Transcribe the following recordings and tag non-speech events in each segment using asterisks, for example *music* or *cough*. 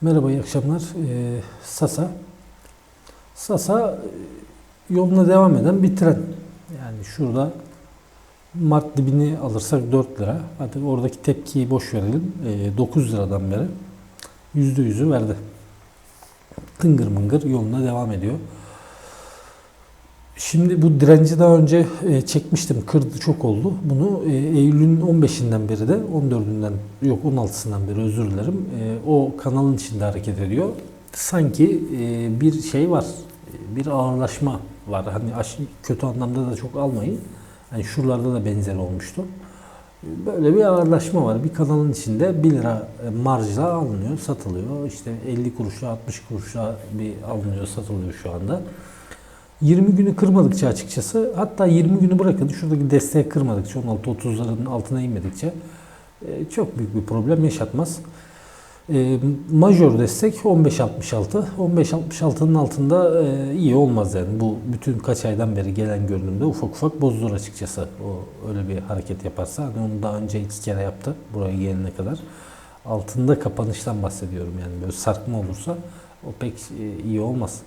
Merhaba, iyi akşamlar. Ee, Sasa. Sasa e, yoluna devam eden bir tren. Yani şurada Mart dibini alırsak 4 lira. Hadi oradaki tepkiyi boş verelim. Ee, 9 liradan beri %100'ü verdi. Tıngır mıngır yoluna devam ediyor. Şimdi bu direnci daha önce e, çekmiştim. Kırdı çok oldu. Bunu e, Eylül'ün 15'inden beri de 14'ünden yok 16'sından beri özür dilerim. E, o kanalın içinde hareket ediyor. Sanki bir şey var. Bir ağırlaşma var. Hani kötü anlamda da çok almayın. Hani şuralarda da benzer olmuştu. Böyle bir ağırlaşma var. Bir kanalın içinde 1 lira marjla alınıyor, satılıyor. İşte 50 kuruşa, 60 kuruşa bir alınıyor, satılıyor şu anda. 20 günü kırmadıkça açıkçası hatta 20 günü bırakın şuradaki desteği kırmadıkça 16-30'ların altına inmedikçe e, çok büyük bir problem yaşatmaz. E, major destek 15.66. 15.66'nın altında e, iyi olmaz yani. Bu bütün kaç aydan beri gelen görünümde ufak ufak bozulur açıkçası. O öyle bir hareket yaparsa. Hani onu daha önce iki kere yaptı buraya gelene kadar. Altında kapanıştan bahsediyorum yani böyle sarkma olursa o pek e, iyi olmaz.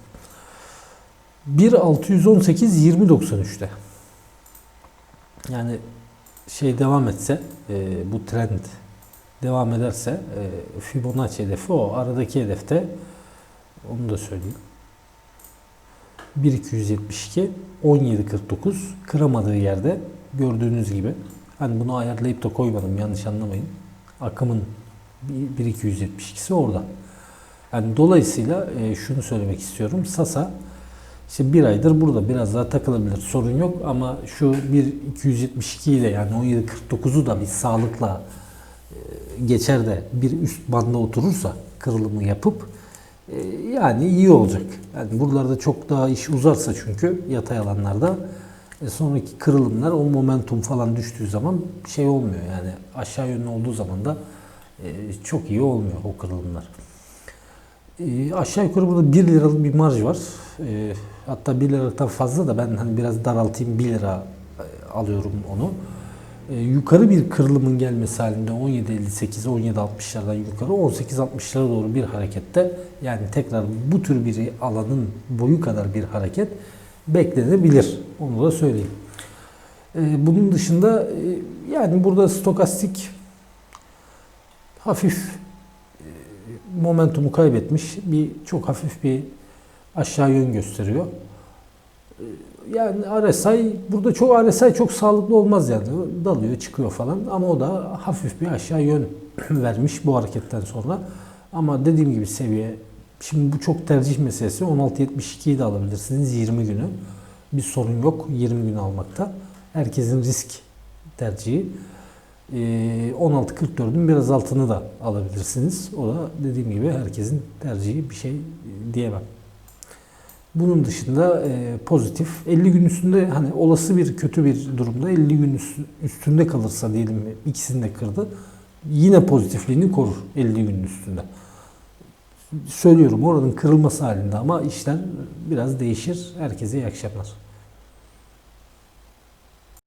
1.618 20.93'te. Yani şey devam etse, e, bu trend devam ederse e, Fibonacci hedefi o. Aradaki hedefte onu da söyleyeyim. 1272 1749 kıramadığı yerde gördüğünüz gibi hani bunu ayarlayıp da koymadım yanlış anlamayın. Akımın 1272'si orada. Yani dolayısıyla e, şunu söylemek istiyorum. Sasa işte bir aydır burada biraz daha takılabilir. Sorun yok ama şu 1.272 ile yani 17.49'u da bir sağlıkla e, geçer de bir üst banda oturursa kırılımı yapıp e, yani iyi olacak. Yani buralarda çok daha iş uzarsa çünkü yatay alanlarda e, sonraki kırılımlar o momentum falan düştüğü zaman şey olmuyor yani aşağı yönlü olduğu zaman da çok iyi olmuyor o kırılımlar. E, aşağı yukarı burada 1 liralık bir marj var. E, hatta 1 liralıktan fazla da ben hani biraz daraltayım 1 lira e, alıyorum onu. E, yukarı bir kırılımın gelmesi halinde 17.58 17.60'lardan yukarı 18.60'lara doğru bir harekette yani tekrar bu tür bir alanın boyu kadar bir hareket beklenebilir. Onu da söyleyeyim. Bunun dışında e, yani burada stokastik hafif momentumu kaybetmiş bir çok hafif bir aşağı yön gösteriyor. E, Yani RSI burada çok RSI çok sağlıklı olmaz yani dalıyor çıkıyor falan ama o da hafif bir aşağı yön *clears throat* vermiş bu hareketten sonra. Ama dediğim gibi seviye şimdi bu çok tercih meselesi 16.72'yi de alabilirsiniz 20 günü. Bir sorun yok 20 gün almakta. Herkesin risk tercihi. Ee, 16.44'ün biraz altını da alabilirsiniz. O da dediğim gibi herkesin tercihi bir şey diyemem. Bunun dışında e, pozitif 50 gün üstünde hani olası bir kötü bir durumda 50 gün üst- üstünde kalırsa diyelim ikisini de kırdı. Yine pozitifliğini korur 50 günün üstünde. Söylüyorum oranın kırılması halinde ama işler biraz değişir. Herkese iyi akşamlar.